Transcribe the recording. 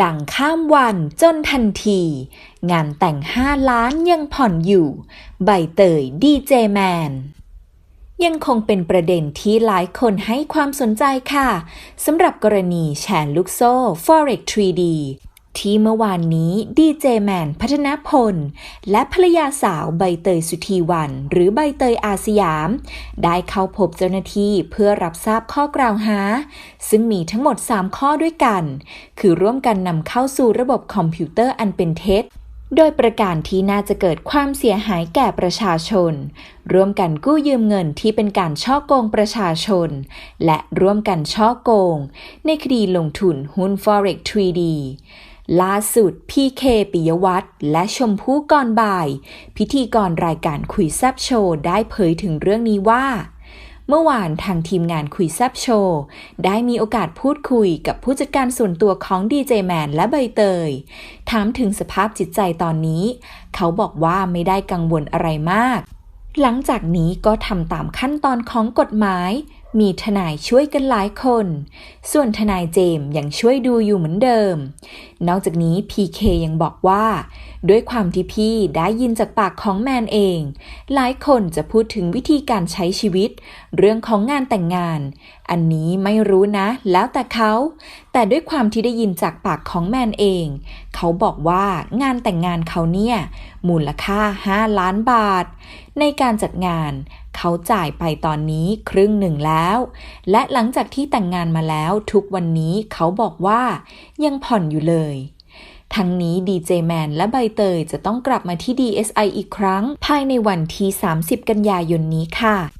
ดังข้ามวันจนทันที งานแต่งห้าล้านยังผ่อนอยู่ ใบเตยดีเจแมนยังคงเป็นประเด็นที่หลายคนให้ความสนใจค่ะสำหรับกรณีแชร์ลูกโซ่ Forex 3D ที่เมื่อวานนี้ดีเจแมนพัฒนพล และภรรยาสาวใบเตยสุธีวัน หรือใบเตยอาสยาม ได้เข้าพบเจ้าหน้าที่เพื่อรับทราบข้อกล่าวหา ซึ่งมีทั้งหมด 3 ข้อด้วยกัน คือร่วมกันนำเข้าสู่ระบบคอมพิวเตอร์อันเป็นเท็จโดยประการที่น่าจะเกิดความเสียหายแก่ประชาชน ร่วมกันกู้ยืมเงินที่เป็นการช่อโกงประชาชน และร่วมกันช่อโกง ในคดีลงทุนหุ้น Forex 3D ล่าสุดพีเคปิยวัฒน์และชมพู่ก่อนบ่าย พิธีกรรายการคุยแซบโชว์ได้เผยถึงเรื่องนี้ว่า เมื่อวานทางทีมงานคุยแซบโชว์ได้มีโอกาสพูดคุยกับผู้จัดการส่วนตัวของดีเจแมนและใบเตย ถามถึงสภาพจิตใจตอนนี้ เขาบอกว่าไม่ได้กังวลอะไรมาก หลังจากนี้ก็ทำตามขั้นตอนของกฎหมาย มีทนายช่วยกันหลายคน ส่วนทนายเจมส์ยังช่วยดูอยู่เหมือนเดิม นอกจากนี้ PK ยังบอกว่า ด้วยความที่พี่ได้ยินจากปากของแมนเอง หลายคนจะพูดถึงวิธีการใช้ชีวิต เรื่องของงานแต่งงาน อันนี้ไม่รู้นะ แล้วแต่เขา แต่ด้วยความที่ได้ยินจากปากของแมนเอง เขาบอกว่างานแต่งงานเขาเนี่ย มูลค่า 5 ล้านบาท ในการจัดงานเขาจ่ายไปตอนนี้ครึ่งหนึ่งแล้ว และหลังจากที่แต่งงานมาแล้วทุกวันนี้เขาบอกว่ายังผ่อนอยู่เลย ทั้งนี้ดีเจแมนและใบเตยจะต้องกลับมาที่ DSI อีกครั้ง ภายในวันที่ 30 กันยายนนี้ค่ะ